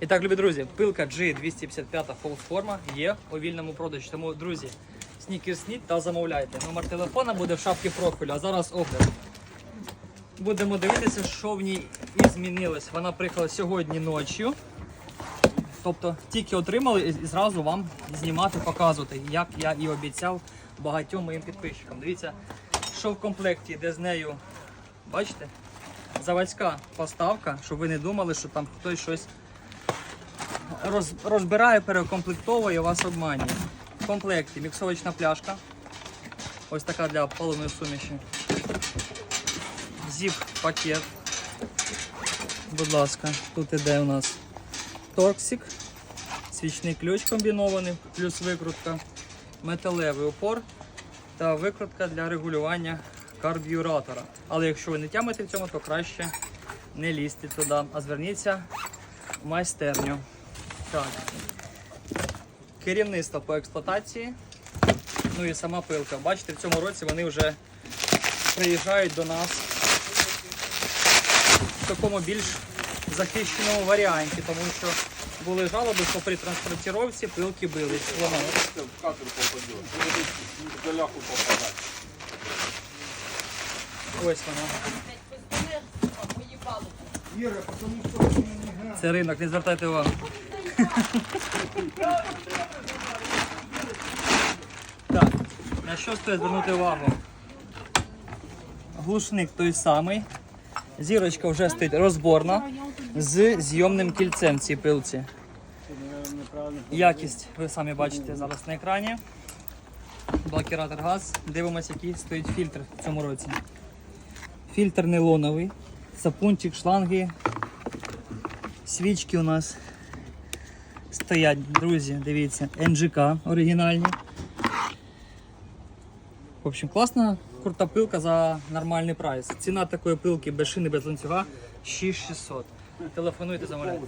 І так, любі друзі, пилка G255 False форма є у вільному продажі. Тому, друзі, снікерсніть та замовляйте. Номер телефона буде в шапці профілю, а зараз огляд. Будемо дивитися, що в ній і змінилось. Вона приїхала сьогодні ночі. Тобто тільки отримали і зразу вам знімати, показувати, як я і обіцяв багатьом моїм підписчикам. Дивіться, що в комплекті йде з нею. Бачите? Заводська поставка, щоб ви не думали, що там хтось щось роз, розбирає, перекомплектовує, вас обманює. В комплекті міксовочна пляшка. Ось така для паливної суміші. Зіп пакет. Будь ласка, тут іде у нас торксик, свічний ключ комбінований, плюс викрутка, металевий опор та викрутка для регулювання карбюратора. Але якщо ви не тямите в цьому, то краще не лізьте туди, а зверніться в майстерню. Так. Керівництво по експлуатації. Ну і сама пилка. Бачите, в цьому році вони вже приїжджають до нас в такому більш захищеному варіанті, тому що були жалоби, що при транспортировці пилки бились. В кадр голяху. Ось вона. Це ринок, не звертайте увагу. Так, на що стоїть звернути увагу? Глушник той самий. Зірочка вже стоїть розборна з зйомним кільцем в цій пилці. Якість ви самі бачите зараз на екрані. Блокіратор газ. Дивимося, який стоїть фільтр в цьому році. Фільтр нейлоновий, сапунчик, шланги, свічки у нас стоять, друзі, дивіться, НЖК оригінальні. В общем, класна, крута пилка за нормальний прайс. Ціна такої пилки без шини, без ланцюга 6600. Телефонуйте, замовляйте.